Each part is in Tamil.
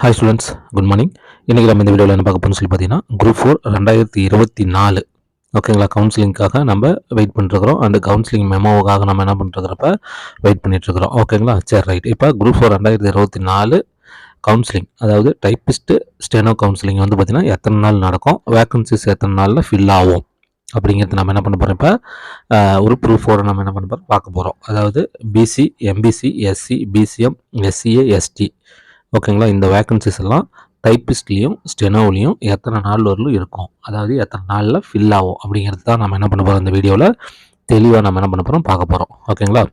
ஹாய் ஸ்டூடெண்ட்ஸ் குட் மார்னிங் இன்றைக்கி நம்ம இந்த வீடியோவில் என்ன பார்க்க போகணும்னு சொல்லி பார்த்தீங்கன்னா குரூப் ஃபோர் ரெண்டாயிரத்தி இருபத்தி நாலு. ஓகேங்களா கவுன்சிலிங்காக நம்ம வெயிட் பண்ணிருக்கிறோம் அந்த கவுன்சிலிங் மெமோவுக்காக நம்ம என்ன பண்ணிட்டுருக்கிறப்ப வெயிட் பண்ணிட்டுருக்குறோம். ஓகேங்களா சரி ரைட் இப்போ குரூப் ஃபோர் ரெண்டாயிரத்தி இருபத்தி நாலு கவுன்சிலிங் அதாவது டைப்பிஸ்ட்டு ஸ்டெனோ கவுன்சிலிங் வந்து பார்த்திங்கன்னா எத்தனை நாள் நடக்கும்? வேக்கன்சிஸ் எத்தனை நாளில் ஃபில் ஆகும்? அப்படிங்கிறது நம்ம என்ன பண்ண போகிறோம் இப்போ ஒரு ப்ரூஃபோடு நம்ம என்ன பண்ண போகிறோம் பார்க்க போகிறோம் அதாவது BC MBC SC BCM SCA ST ஓகேங்களா? இந்த வேக்கன்சிஸ் எல்லாம் டைப்பிஸ்ட்லேயும் ஸ்டெனோவிலையும் எத்தனை நாள் வரலும் இருக்கும். அதாவது எத்தனை நாளில் ஃபில் ஆகும் அப்படிங்கிறது தான் நம்ம என்ன பண்ண போகிறோம் இந்த வீடியோவில் தெளிவாக நம்ம என்ன பண்ண போகிறோம் பார்க்க போகிறோம் ஓகேங்களா?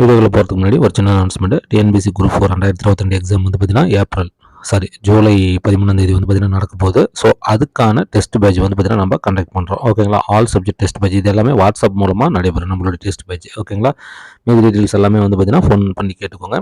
வீடியோவில் போகிறதுக்கு முன்னாடி ஒரு சின்ன அனௌன்ஸ்மெண்ட் டிஎன்பிசி குரூப் ஃபோர் ரெண்டாயிரத்தி இருபத்தி ரெண்டு எக்ஸாம் வந்து பார்த்தீங்கன்னா ஏப்ரல் சாரி ஜூலை பதிமூணாம் தேதி வந்து பார்த்தீங்கன்னா நடக்க போகுது. ஸோ அதுக்கான டெஸ்ட் பேஜ் வந்து பார்த்தீங்கன்னா நம்ம கண்டக்ட் பண்ணுறோம் ஓகேங்களா ஆல் சப்ஜெக்ட் டெஸ்ட் பேஜ் இது எல்லாமே வாட்ஸ்அப் மூலமாக நடைபெறும் நம்மளோட டெஸ்ட் பேஜ் ஓகேங்களா மீதி டீட்டெயில்ஸ் எல்லாமே வந்து பார்த்தீங்கன்னா ஃபோன் பண்ணி கேட்டுக்கோங்க.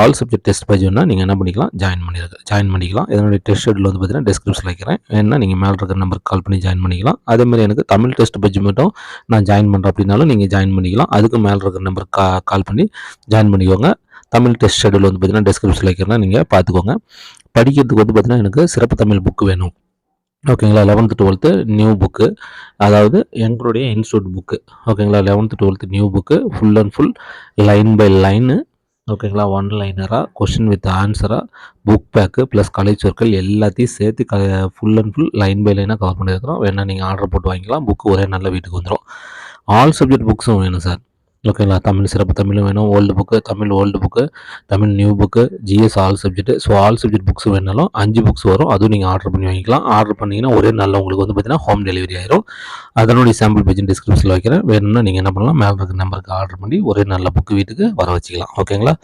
ஆல் சப்ஜெக்ட் டெஸ்ட் பேஜ் வேணால் நீங்கள் என்ன பண்ணிக்கலாம்? ஜாயின் பண்ணிடுங்க ஜாயின் பண்ணிக்கலாம். இதனுடைய டெஸ்ட் ஷெட்யூல் வந்து பார்த்தீங்கன்னா டிஸ்கிரிப்ஷனில் வைக்கிறேன். ஏன்னா நீங்கள் மேலே இருக்கிற நம்பருக்கு கால் பண்ணி ஜாயின் பண்ணிக்கலாம். அதேமாதிரி எனக்கு தமிழ் டெஸ்ட் பேஜ் மட்டும் நான் ஜாயின் பண்ணுறேன் அப்படின்னாலும் நீங்கள் ஜாயின் பண்ணிக்கலாம். அதுக்கு மேலே இருக்கிற நம்பருக்கு கா கால் பண்ணி ஜாயின் பண்ணிக்கோங்க. தமிழ் டெஸ்ட் ஷெட்யூல் வந்து பார்த்தீங்கன்னா டிஸ்கிரிப்ஷனில் வைக்கிறேன்னா நீங்கள் பார்த்துக்கோங்க படிக்கிறதுக்கு வந்து பார்த்தீங்கன்னா எனக்கு சிறப்பு தமிழ் புக்கு வேணும். ஓகேங்களா லெவன்த்து டுவெல்த்து நியூ புக்கு அதாவது எங்களுடைய இன்ஸ்டியூட் புக்கு ஓகேங்களா eleventh twelfth new book full and full line by line ஓகேங்களா ஒன் லைனராக கொஷின் வித் ஆன்சராக புக் பேக்கு ப்ளஸ் காலேஜ் ஒர்க்கல் எல்லாத்தையும் சேர்த்து க full and full line by லைனாக கவர் பண்ணியிருக்கிறோம். வேணால் நீங்கள் ஆர்டர் போட்டு வாங்கிக்கலாம். புக்கு ஒரே நல்ல வீட்டுக்கு வந்துடும் ஆல் சப்ஜெக்ட் புக்ஸும் வேணும் சார் ஓகேங்களா? தமிழ் சிறப்பு தமிழும் வேணும். Old book Tamil old book Tamil new book GS all subject so all subject books வேணாலும் அஞ்சு புக்ஸ் வரும். அதுவும் நீங்கள் ஆர்டர் பண்ணி வாங்கிக்கலாம். ஆர்டர் பண்ணிங்கன்னா ஒரே நாளில் உங்களுக்கு வந்து பார்த்தீங்கன்னா ஹோம் டெலிவரி ஆயிரும். அதனுடைய சாம்பிள் பேஜ் டிஸ்கிரிப்ஷனில் வைக்கிறேன். வேணும்னா நீங்கள் என்ன பண்ணலாம்? மேலே இருக்க நம்பருக்கு ஆர்டர் பண்ணி ஒரே நல்ல புக்கு வீட்டுக்கு வர வச்சுக்கலாம். ஓகேங்களா?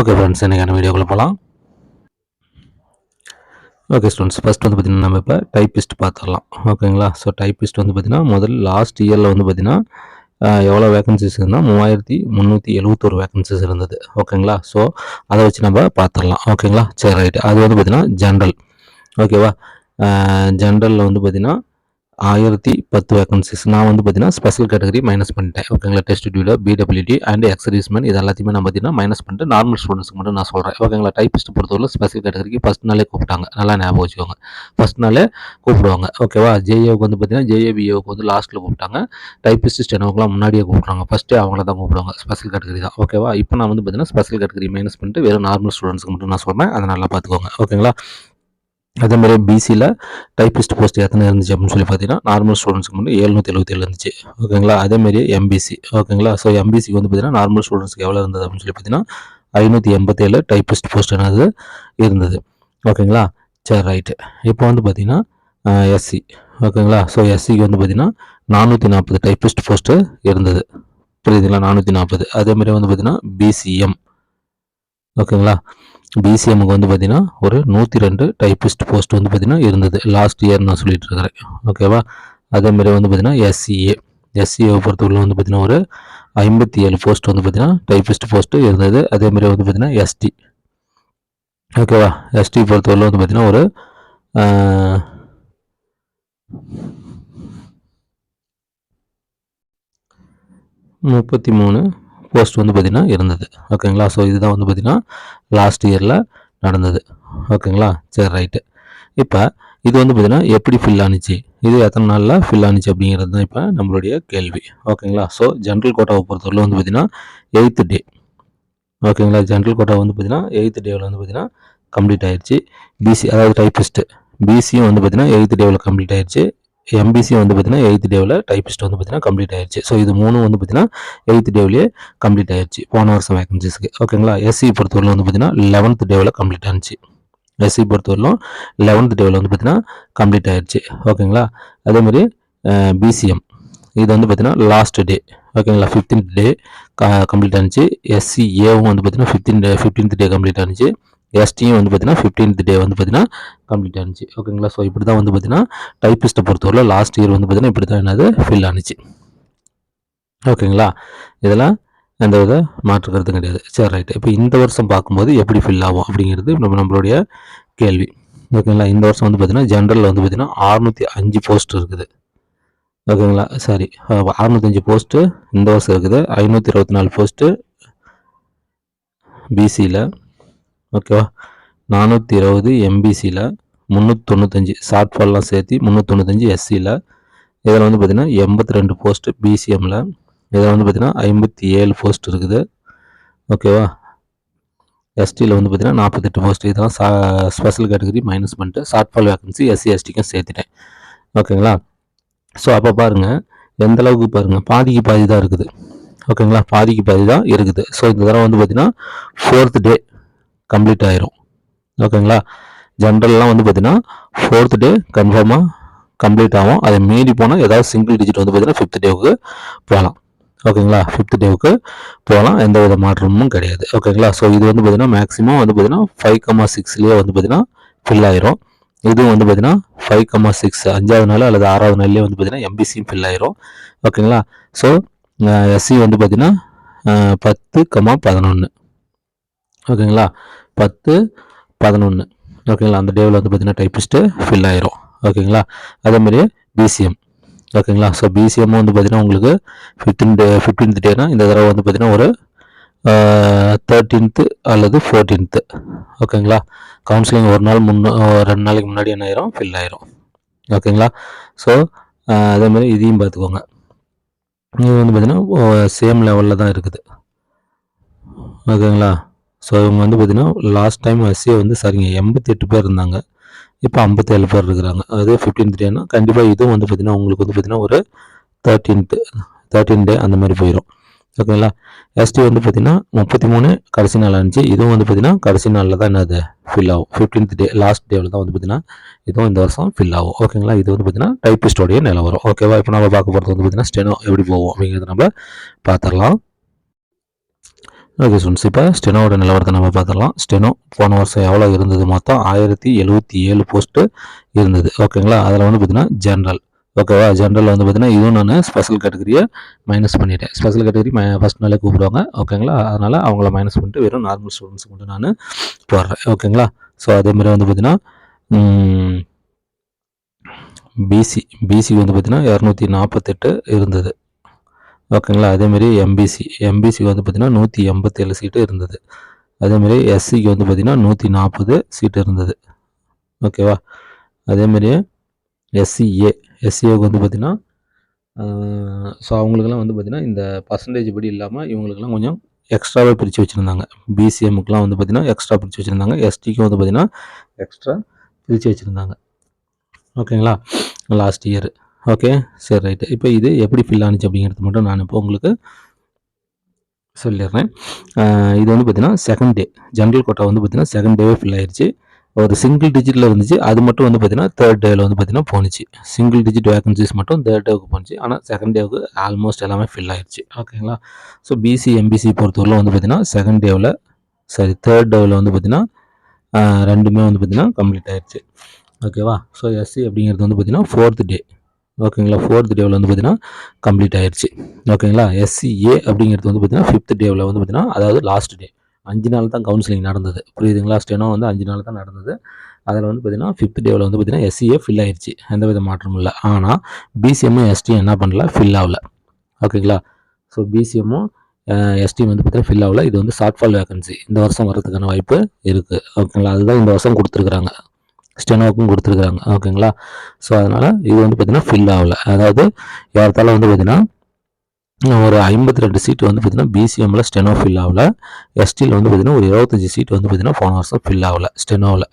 ஓகே ஃப்ரெண்ட்ஸ் எனக்கான வீடியோக்குள்ளே போகலாம் ஓகே ஸ்டூடெண்ட்ஸ் ஃபஸ்ட் வந்து பார்த்திங்கன்னா நம்ம இப்போ டைப்பிஸ்ட் பார்த்துடலாம். ஓகேங்களா? ஸோ டைப்பிஸ்ட் வந்து பார்த்திங்கன்னா முதல் லாஸ்ட் இயரில் வந்து பார்த்திங்கன்னா எவ்வளோ வேகன்சிஸ் இருந்தால் மூவாயிரத்தி முந்நூற்றி எழுபத்தொரு வேகன்சிஸ் இருந்தது. ஓகேங்களா ஸோ அதை வச்சு நம்ம பார்த்துடலாம். ஓகேங்களா சரி ரைட்டு அது வந்து பார்த்திங்கன்னா ஜென்ரல் ஓகேவா ஜென்ரலில் வந்து பார்த்திங்கன்னா ஆயிரத்தி பத்து வேகன்சிஸ் நான் வந்து பார்த்தீங்கன்னா ஸ்பெஷல் கேட்டகரி மைனஸ் பண்ணிட்டேன். ஓகேங்களா? டெஸ்ட் டியூட பிடபிள்யூடி அண்ட் எக்ஸர்வீஸ்மெண்ட் இது எல்லாத்தையுமே நான் பார்த்தீங்கன்னா மைனஸ் பண்ணிட்டு நார்மல் ஸ்டூடெண்ட்ஸ்க்கு மட்டும் நான் சொல்கிறேன் ஓகேங்களா? டைப்பிஸ்ட் பொறுத்தவரை ஸ்பெஷல் கேட்டகரிக்கு ஃபஸ்ட் நாளே கூப்பிட்டாங்க. நல்லா ஞாபகம் வச்சுக்கோங்க. ஃபஸ்ட் நாளே கூப்பிடுவாங்க. ஓகேவா? ஜேஏவுக்கு வந்து பார்த்தீங்கன்னா ஜேஏபிஏவுக்கு வந்து லாஸ்ட்டில் கூப்பிட்டாங்க. டைப்பிஸ்ட் ஸ்டெனோக்கெலாம் முன்னாடியே கூப்பிட்றாங்க ஃபஸ்ட்டு அவங்கள தான் கூப்பிடுவாங்க. ஸ்பெஷல் கேட்டகரி தான். ஓகேவா? இப்போ நான் வந்து பார்த்தீங்கன்னா ஸ்பெஷல் கேட்டகரி மைனஸ் பண்ணிட்டு வெறும் நார்மல் ஸ்டூடெண்ட்ஸ்க்கு மட்டும் நான் சொல்கிறேன் அதை நல்லா பார்த்துக்கோங்க ஓகேங்களா? அதே மாதிரி பிசியில் டைப்பிஸ்ட் போஸ்ட் எத்தனை இருந்துச்சு அப்படின்னு சொல்லி பார்த்தீங்கன்னா நார்மல் ஸ்டூடெண்ட்ஸ்க்கு மட்டும் எழுநூற்றி எழுபத்தி இருந்துச்சு. ஓகேங்களா அதேமாதிரி எம்பிசி ஓகேங்களா ஸோ எம்பிசிக்கு வந்து பார்த்தீங்கன்னா நார்மல் ஸ்டூடெண்ட்ஸ்க்கு எவ்வளோ இருந்தது அப்படின்னு சொல்லி பார்த்தீங்கன்னா ஐநூற்றி எண்பத்தேழு டைப்பிஸ்ட் போஸ்ட் என்னது இருந்தது. ஓகேங்களா சரி ரைட்டு இப்போ வந்து பார்த்தீங்கன்னா எஸ்சி ஓகேங்களா ஸோ எஸ்சிக்கு வந்து பார்த்தீங்கன்னா நானூற்றி நாற்பது டைப்பிஸ்ட் போஸ்ட்டு இருந்தது. புரியுதுங்களா? நானூற்றி நாற்பது அதேமாதிரி வந்து பார்த்தீங்கன்னா பிசிஎம் ஓகேங்களா பிசிஎம்முக்கு வந்து பார்த்தீங்கன்னா ஒரு நூற்றி ரெண்டு டைப்பிஸ்ட் போஸ்ட் வந்து பார்த்தீங்கன்னா இருந்தது. லாஸ்ட் இயர் நான் சொல்லிட்டு இருக்கிறேன் ஓகேவா அதேமாதிரி வந்து பார்த்திங்கன்னா எஸ்சிஏ எஸ்சிஏவை பொறுத்தவரை வந்து பார்த்தீங்கன்னா ஒரு ஐம்பத்தி ஏழு போஸ்ட் வந்து பார்த்தீங்கன்னா டைப்பிஸ்ட் போஸ்ட்டு இருந்தது. அதேமாதிரி வந்து பார்த்திங்கன்னா எஸ்டி ஓகேவா எஸ்டி பொறுத்தவரை வந்து பார்த்தீங்கன்னா ஒரு முப்பத்தி மூணு போஸ்ட் வந்து பார்த்திங்கன்னா இருந்தது. ஓகேங்களா ஸோ இதுதான் வந்து பார்த்திங்கன்னா லாஸ்ட் இயரில் நடந்தது. ஓகேங்களா சரி ரைட்டு இப்போ இது வந்து பார்த்திங்கன்னா எப்படி ஃபில் ஆனிச்சு? இது எத்தனை நாளில் ஃபில் ஆனிச்சு அப்படிங்கிறது தான் இப்போ நம்மளுடைய கேள்வி. ஓகேங்களா ஸோ ஜென்ரல் கோட்டாவை பொறுத்தவரை வந்து பார்த்திங்கன்னா எயித்து டே ஓகேங்களா ஜென்ரல் கோட்டா வந்து பார்த்திங்கன்னா எயித்து டேவில் வந்து பார்த்திங்கன்னா கம்ப்ளீட் ஆயிடுச்சு பிசி அதாவது டைப்பிஸ்ட்டு பிசியும் வந்து பார்த்திங்கன்னா எயித்து டேவில் கம்ப்ளீட் ஆயிடுச்சு எம்பிசி வந்து பார்த்தீங்கன்னா எயித் டேவில் டைப்பிஸ்ட் வந்து பார்த்தீங்கன்னா கம்ப்ளீட் ஆயிடுச்சு ஸோ இது மூணும் வந்து பார்த்தீங்கன்னா எயித் டேவிலே கம்ப்ளீட் ஆயிடுச்சு போன வருஷம் வேகன்சிஸ்க்கு ஓகேங்களா எஸ்சி பொறுத்தவரையில் வந்து பார்த்தீங்கன்னா லெவன்த் டேவில் கம்ப்ளீட் ஆனிச்சு. எஸ்சி பொறுத்தவரையிலும் லெவன்த் டேவில் வந்து பார்த்தீங்கன்னா கம்ப்ளீட் ஆயிடுச்சு ஓகேங்களா அதேமாதிரி பிசிஎம் இது வந்து பார்த்தீங்கன்னா லாஸ்ட் டே ஓகேங்களா ஃபிஃப்டீன்த் டே கம்ப்ளீட் ஆனிச்சு. எஸ்சி ஏவும் வந்து பார்த்தீங்கன்னா fifteen day fifteenth day complete ஆனிச்சு. எஸ்டியும் வந்து பார்த்தீங்கன்னா ஃபிஃப்டீன்த் டே வந்து பார்த்தீங்கன்னா கம்ப்ளீட் ஆனிச்சு. ஓகேங்களா ஸோ இப்படி தான் வந்து பார்த்தீங்கன்னா டைப்பிஸ்ட்டை பொறுத்தவரையில் லாஸ்ட் இயர் வந்து பார்த்தீங்கன்னா இப்படி தான் என்னது? ஃபில் ஆனிச்சு. ஓகேங்களா இதெல்லாம் எந்த வித மாற்று கிடையாது. சரி ரைட்டு இப்போ இந்த வருஷம் பார்க்கும்போது எப்படி ஃபில் ஆகும் அப்படிங்கிறது நம்ம நம்மளுடைய கேள்வி. ஓகேங்களா இந்த வருஷம் வந்து பார்த்தீங்கன்னா ஜென்ரலில் வந்து பார்த்தீங்கன்னா அறுநூற்றி அஞ்சு போஸ்ட் இருக்குது. ஓகேங்களா சாரி. அறுநூத்தஞ்சு போஸ்ட்டு இந்த வருஷம் இருக்குது. ஐநூற்றி இருபத்தி நாலு போஸ்ட்டு பிசியில் ஓகேவா நானூற்றி இருபது எம்பிசியில் முந்நூற்றி தொண்ணூத்தஞ்சு ஷார்ட் ஃபால்லாம் சேர்த்து முந்நூற்றி தொண்ணூத்தஞ்சு எஸ்சியில் இதில் வந்து பார்த்திங்கன்னா எண்பத்தி ரெண்டு போஸ்ட்டு பிசிஎம்மில் இதில் வந்து பார்த்திங்கன்னா ஐம்பத்தி ஏழு போஸ்ட் இருக்குது ஓகேவா எஸ்டியில் வந்து பார்த்திங்கன்னா நாற்பத்தெட்டு போஸ்ட் இதெல்லாம் சா ஸ்பெஷல் கேட்டகரி மைனஸ் பண்ணிட்டு ஷார்ட் ஃபால் வேகன்சி எஸ்சி எஸ்டிக்கும் சேர்த்துட்டேன். ஓகேங்களா? ஸோ அப்போ பாருங்கள் எந்த அளவுக்கு பாருங்கள் பாதிக்கு பாதி தான் இருக்குது. ஓகேங்களா? பாதிக்கு பாதி தான் இருக்குது. ஸோ இந்த தடவை வந்து பார்த்திங்கன்னா ஃபோர்த் டே கம்ப்ளீட் ஆயிரும். ஓகேங்களா ஜென்ரல்லாம் வந்து பார்த்தீங்கன்னா ஃபோர்த் டே கன்ஃபார்மாக கம்ப்ளீட் ஆகும். அதை மீறி போனால் ஏதாவது சிங்கிள் டிஜிட் வந்து பார்த்தீங்கன்னா ஃபிஃப்த் டேவுக்கு போகலாம். ஓகேங்களா ஃபிஃப்த் டேவுக்கு போகலாம். எந்த வித மாற்றமும் கிடையாது. ஓகேங்களா ஸோ இது வந்து பார்த்தீங்கன்னா மேக்ஸிமம் வந்து பார்த்தீங்கன்னா ஃபைவ் கமா சிக்ஸ்லேயே வந்து பார்த்தீங்கன்னா ஃபில் ஆயிரும். இதுவும் வந்து பார்த்தீங்கன்னா ஃபைவ் கமா சிக்ஸ் அஞ்சாவது நாள் அல்லது ஆறாவது நாள்லேயே வந்து பார்த்தீங்கன்னா எம்பிசியும் ஃபில் ஆயிரும். ஓகேங்களா ஸோ எஸ்சி வந்து பார்த்தீங்கன்னா பத்து கமா பதினொன்று ஓகேங்களா பத்து பதினொன்று ஓகேங்களா? அந்த டேவில் வந்து பார்த்தீங்கன்னா டைப்பிஸ்ட்டு ஃபில் ஆயிரும். ஓகேங்களா? அதேமாதிரி பிசிஎம் ஓகேங்களா? ஸோ பிசிஎம் வந்து பார்த்தீங்கன்னா உங்களுக்கு ஃபிஃப்டீன் டே ஃபிஃப்டீன்த் டேனா இந்த தடவை வந்து பார்த்தீங்கன்னா ஒரு தேர்ட்டீன்த்து அல்லது ஃபோர்டீன்த்து ஓகேங்களா? கவுன்சிலிங் ஒரு நாள் முன்னே ரெண்டு நாளைக்கு முன்னாடி என்ன ஆயிரும்? ஃபில் ஆயிரும். ஓகேங்களா? ஸோ அதேமாதிரி இதையும் பார்த்துக்கோங்க. இது வந்து பார்த்திங்கன்னா சேம் லெவலில் தான் இருக்குது. ஓகேங்களா? ஸோ இவங்க வந்து பார்த்திங்கன்னா லாஸ்ட் டைம் எஸ்சியை வந்து சரிங்க எண்பத்தி எட்டு பேர் இருந்தாங்க. இப்போ ஐம்பத்தேழு பேர் இருக்கிறாங்க. அது ஃபிஃப்டீன்த் டேனா கண்டிப்பாக இதுவும் வந்து பார்த்திங்கன்னா உங்களுக்கு வந்து பார்த்திங்கன்னா ஒரு தேர்ட்டீன்த்து தேர்ட்டீன் டே அந்த மாதிரி போயிடும் ஓகேங்களா எஸ்டி வந்து பார்த்திங்கன்னா முப்பத்தி மூணு கடைசி நாள் இருந்துச்சு இதுவும் வந்து பார்த்திங்கன்னா கடைசி நாளில் தான் என்னது ஃபில் ஆகும். ஃபிஃப்டீன்த் டே லாஸ்ட் டேவில் தான் வந்து பார்த்திங்கன்னா இதுவும் இந்த வருஷம் ஃபில் ஆகும். ஓகேங்களா இது வந்து பார்த்திங்கன்னா டைப்பிஸ்டோடைய நிலவரம். ஓகேவா இப்போ நம்ம பார்க்க போகிறது வந்து பார்த்திங்கன்னா ஸ்டெனோ எப்படி போகும் அப்படிங்கிறத நம்ம பார்த்துடலாம். ஓகே ஸ்டூடெண்ட்ஸ் இப்போ ஸ்டெனோட நிலவரத்தை நம்ம பார்த்துடலாம். ஸ்டெனோ போன வருஷம் எவ்வளோ இருந்தது மொத்தம்? ஆயிரத்தி எழுபத்தி ஏழு போஸ்ட்டு இருந்தது. ஓகேங்களா அதில் வந்து பார்த்தீங்கன்னா ஜென்ரல் ஓகேவா ஜென்ரல் வந்து பார்த்தீங்கன்னா இதுவும் நான் ஸ்பெஷல் கேட்டகரியை மைனஸ் பண்ணிட்டேன். ஸ்பெஷல் கேட்டகரி மை ஃபஸ்ட் நாளே கூப்பிடுவாங்க. ஓகேங்களா அதனால் அவங்கள மைனஸ் பண்ணிட்டு வெறும் நார்மல் ஸ்டூடெண்ட்ஸ் மட்டும் நான் போடுறேன். ஓகேங்களா ஸோ அதேமாதிரி வந்து பார்த்திங்கன்னா பிசி பிசி வந்து பார்த்தீங்கன்னா இரநூத்தி நாற்பத்தெட்டு இருந்தது. ஓகேங்களா? அதேமாரி எம்பிசி எம்பிசிக்கு வந்து பார்த்திங்கன்னா நூற்றி எண்பத்தேழு சீட்டு இருந்தது. அதேமாரி எஸ்சிக்கு வந்து பார்த்திங்கன்னா நூற்றி நாற்பது சீட்டு இருந்தது. ஓகேவா? அதேமாரி எஸ்சிஏ எஸ்சிஏக்கு வந்து பார்த்திங்கன்னா ஸோ அவங்களுக்குலாம் வந்து பார்த்திங்கன்னா இந்த பர்சன்டேஜ் படி இல்லாமல் இவங்களுக்குலாம் கொஞ்சம் எக்ஸ்ட்ராவே பிரித்து வச்சுருந்தாங்க. பிசிஎம்முக்கெலாம் வந்து பார்த்திங்கன்னா எக்ஸ்ட்ரா பிரித்து வச்சுருந்தாங்க. எஸ்டிக்கும் வந்து பார்த்திங்கன்னா எக்ஸ்ட்ரா பிரித்து வச்சுருந்தாங்க. ஓகேங்களா? லாஸ்ட் இயர் ஓகே சரி ரைட்டு இப்போ இது எப்படி ஃபில் ஆனிச்சு அப்படிங்கிறது மட்டும் நான் இப்போ உங்களுக்கு சொல்லிடுறேன். இது வந்து பார்த்தீங்கன்னா செகண்ட் டே ஜென்ரல் கோட்டா வந்து பார்த்தீங்கன்னா செகண்ட் டேவே ஃபில் ஆயிடுச்சு ஒரு சிங்கிள் டிஜிட்டில் இருந்துச்சு. அது மட்டும் வந்து பார்த்தீங்கன்னா தேர்ட் டேவில் வந்து பார்த்தீங்கன்னா போணுச்சு சிங்கிள் டிஜிட் வேகன்சிஸ் மட்டும் தேர்ட் டேவுக்கு போணுச்சு ஆனால் செகண்ட் டேவுக்கு ஆல்மோஸ்ட் எல்லாமே ஃபில் ஆயிடுச்சு ஓகேங்களா ஸோ பிசி எம்பிசி பொறுத்தவரையில் வந்து பார்த்தீங்கன்னா செகண்ட் டேவில் சரி தேர்ட் டேவில் வந்து பார்த்தீங்கன்னா ரெண்டுமே வந்து பார்த்தீங்கன்னா கம்ப்ளீட் ஆயிடுச்சு ஓகேவா ஸோ எஸ்சி அப்படிங்கிறது வந்து பார்த்தீங்கன்னா ஃபோர்த் டே ஓகேங்களா? ஃபோர்த் டேவில் வந்து பார்த்தீங்கன்னா கம்ப்ளீட் ஆயிடுச்சு ஓகேங்களா? எஸ்சிஏ அப்படிங்கிறது வந்து பார்த்தீங்கன்னா ஃபிஃப்த் டேவில் வந்து பார்த்தீங்கன்னா அதாவது லாஸ்ட் டே அஞ்சு நாள் தான் கவுன்சிலிங் நடந்தது. புரியுதுங்களா? ஸ்டெனோ வந்து அஞ்சு நாள் தான் நடந்தது. அதில் வந்து பார்த்தீங்கன்னா ஃபிஃப்த் டேவில் வந்து பார்த்தீங்கன்னா எஸ்சிஏ ஃபில் ஆயிடுச்சு எந்த வித மாற்றமும் இல்லை. ஆனால் பிசிஎம்மும் எஸ்டியும் என்ன பண்ணல? ஃபில் ஆகல. ஓகேங்களா? ஸோ பிசிஎம்மும் எஸ்டி வந்து பார்த்தீங்கன்னா ஃபில் ஆகல. இது வந்து ஷார்ட்ஃபால் வேகன்சி இந்த வருஷம் வரதுக்கான வாய்ப்பு இருக்குது ஓகேங்களா? அதுதான் இந்த வருஷம் கொடுத்துருக்குறாங்க. ஸ்டெனோவுக்கும் கொடுத்துருக்குறாங்க. ஓகேங்களா? ஸோ அதனால் இது வந்து பார்த்திங்கன்னா ஃபில் ஆகலை. அதாவது ஏறத்தால வந்து பார்த்திங்கன்னா ஒரு ஐம்பத்தி ரெண்டு சீட் வந்து பார்த்திங்கன்னா பிசிஎம்மில் ஸ்டெனோ ஃபில் ஆகல. எஸ்டியில் வந்து பார்த்திங்கன்னா ஒரு இருபத்தஞ்சி சீட் வந்து பார்த்திங்கன்னா போன வருஷம் ஃபில் ஆகலை. ஸ்டெனோவில்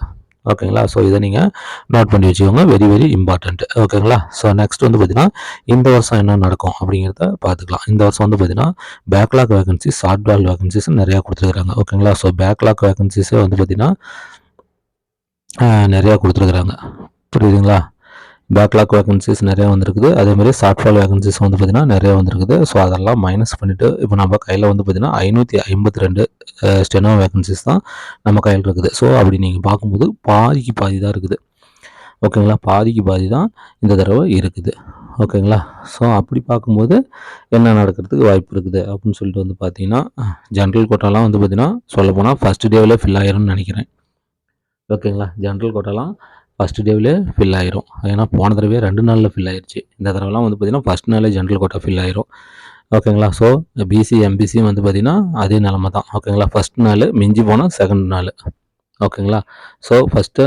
ஓகேங்களா? ஸோ இதை நீங்கள் நோட் பண்ணி வச்சுக்கோங்க. வெரி வெரி இம்பார்ட்டண்ட் ஓகேங்களா? ஸோ நெக்ஸ்ட் வந்து பார்த்திங்கன்னா இந்த வருஷம் என்ன நடக்கும் அப்படிங்கிறத பார்த்துக்கலாம் இந்த வருஷம் வந்து பார்த்திங்கன்னா backlog vacancy shortfall vacancies நிறையா கொடுத்துருக்குறாங்க. ஓகேங்களா? ஸோ பேக்லாக் வேகன்சிஸே வந்து பார்த்திங்கன்னா நிறையா கொடுத்துருக்குறாங்க. புரியுதுங்களா? பேக்லாக் வேகன்சிஸ் நிறையா வந்திருக்குது. அதேமாதிரி ஷார்ட்ஃபால் வேகன்சிஸ் வந்து பார்த்திங்கன்னா நிறையா வந்திருக்குது. ஸோ அதெல்லாம் மைனஸ் பண்ணிவிட்டு இப்போ நம்ம கையில் வந்து பார்த்திங்கன்னா ஐநூற்றி ஐம்பத்தி ரெண்டு ஸ்டெனோ வேகன்சிஸ் தான் நம்ம கையில் இருக்குது. ஸோ அப்படி நீங்கள் பார்க்கும்போது பாதிக்கு பாதி தான் இருக்குது. ஓகேங்களா? பாதிக்கு பாதி தான் இந்த தடவை இருக்குது. ஓகேங்களா? ஸோ அப்படி பார்க்கும்போது என்ன நடக்கிறதுக்கு வாய்ப்பு இருக்குது? அப்படின்னு சொல்லிட்டு வந்து பார்த்தீங்கன்னா ஜென்ரல் கோட்டாலாம் வந்து பார்த்திங்கன்னா சொல்லப்போனால் ஃபஸ்ட் டேவில் ஃபில் ஆயிரும்னு நினைக்கிறேன். ஓகேங்களா? ஜென்ரல் கோட்டாலாம் ஃபஸ்ட் டேவிலே ஃபில் ஆயிரும். ஏன்னா போன தடவையே ரெண்டு நாளில் ஃபில் ஆயிடுச்சு இந்த தடவைலாம் வந்து பார்த்திங்கன்னா ஃபஸ்ட் நாளே ஜென்ரல் கோட்டா ஃபில் ஆயிரும். ஓகேங்களா? ஸோ பிசி எம்பிசியும் வந்து பார்த்திங்கன்னா அதே நிலமை தான். ஓகேங்களா? ஃபஸ்ட் நாள் மிஞ்சி போனால் செகண்ட் நாள். ஓகேங்களா? ஸோ ஃபஸ்ட்டு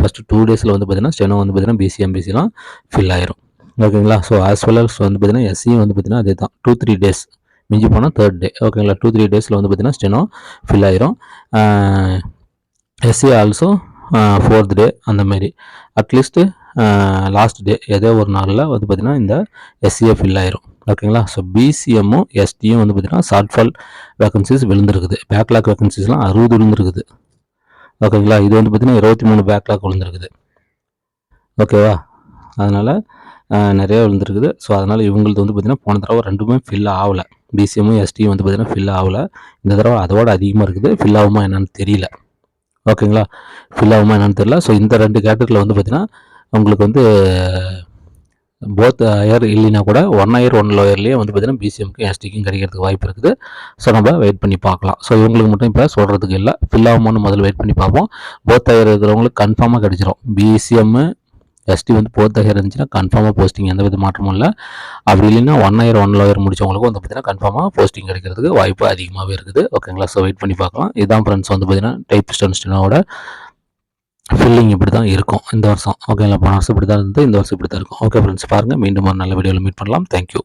ஃபஸ்ட்டு டூ டேஸில் வந்து பார்த்திங்கன்னா ஸ்டெனோ வந்து பார்த்திங்கன்னா பிசி எம்பிசிலாம் ஃபில் ஆயிரும். ஓகேங்களா? ஸோ ஆஸ் வெல் அஸ் வந்து பார்த்திங்கன்னா எஸ்சியும் வந்து பார்த்திங்கன்னா அதே தான். டூ த்ரீ டேஸ் மிஞ்சி போனால் தேர்ட் டே ஓகேங்களா? டூ த்ரீ டேஸில் வந்து பார்த்திங்கன்னா ஸ்டெனோ ஃபில் ஆயிரும். எஸ்சி ஆல்சோ ஃபோர்த் டே அந்த மாதிரி அட்லீஸ்ட்டு லாஸ்ட் டே ஏதோ ஒரு நாளில் வந்து பார்த்திங்கன்னா இந்த எஸ்சியை ஃபில் ஆயிரும். ஓகேங்களா ஸோ பிசிஎம்மும் எஸ்டியும் வந்து பார்த்திங்கன்னா ஷார்ட் ஃபால் வேகன்சிஸ் விழுந்திருக்குது பேக்லாக் வேகன்சிஸ்லாம் அறுபது விழுந்திருக்குது. ஓகேங்களா இது வந்து பார்த்திங்கன்னா இருபத்தி மூணு பேக்லாக் விழுந்திருக்குது. ஓகேவா அதனால் uh, நிறைய விழுந்திருக்குது. ஸோ அதனால் இவங்களுக்கு வந்து பார்த்திங்கன்னா போன தடவை ரெண்டுமே ஃபில் ஆகலை. பிசிஎம்மும் எஸ்டியும் வந்து பார்த்திங்கன்னா ஃபில் ஆகலை. இந்த தடவை அதோட அதிகமாக இருக்குது. ஃபில் ஆகுமா என்னன்னு தெரியல. ஓகேங்களா? ஃபில் ஆகுமா என்னன்னு தெரியல. ஸோ இந்த ரெண்டு கேட்டகரியில் வந்து பார்த்திங்கன்னா உங்களுக்கு வந்து போத் ஹையர் இல்லைனா கூட ஒன் ஹையர் ஒன் லோயர்லேயே வந்து பார்த்திங்கன்னா பிசிஎம்க்கும் எஸ்டிக்கும் கிடைக்கிறதுக்கு வாய்ப்பு இருக்குது. ஸோ நம்ம வெயிட் பண்ணி பார்க்கலாம். ஸோ இவங்களுக்கு மட்டும் இப்போ சொல்கிறதுக்கு இல்லை. ஃபில் ஆகுமான்னு முதல்ல வெயிட் பண்ணி பார்ப்போம். போத் ஹையர் இருக்கிறவங்களுக்கு கன்ஃபார்மாக கிடைச்சிரும். பிசிஎம்மு எஸ்டி வந்து போர்த் ஹையர் இருந்துச்சுன்னா கன்ஃபார்மாக போஸ்டிங் எந்த வித மாற்றமும் இல்லை. அப்படி இல்லைன்னா ஒன் இயர் ஒன் லோயர் முடிச்சவங்களுக்கும் வந்து பார்த்தீங்கன்னா கன்ஃபார்மாக போஸ்டிங் கிடைக்கிறதுக்கு வாய்ப்பு அதிகமாகவே இருக்குது. ஓகேங்களா ஸோ வெயிட் பண்ணி பார்க்கலாம். இதான் ஃப்ரெண்ட்ஸ் வந்து பார்த்தீங்கன்னா டைப் ஸ்டன்ஸ்டினோட ஃபில்லிங் இப்படி தான் இருக்கும் இந்த வருஷம். ஓகேங்களா போன வருஷம் இப்படி தான் இருந்து இந்த வருஷம் இப்படி தான் இருக்கும். ஓகே ஃப்ரெண்ட்ஸ் பாருங்கள் மீண்டும் ஒரு நல்ல வீடியோவில் மீட் பண்ணலாம். தேங்க்யூ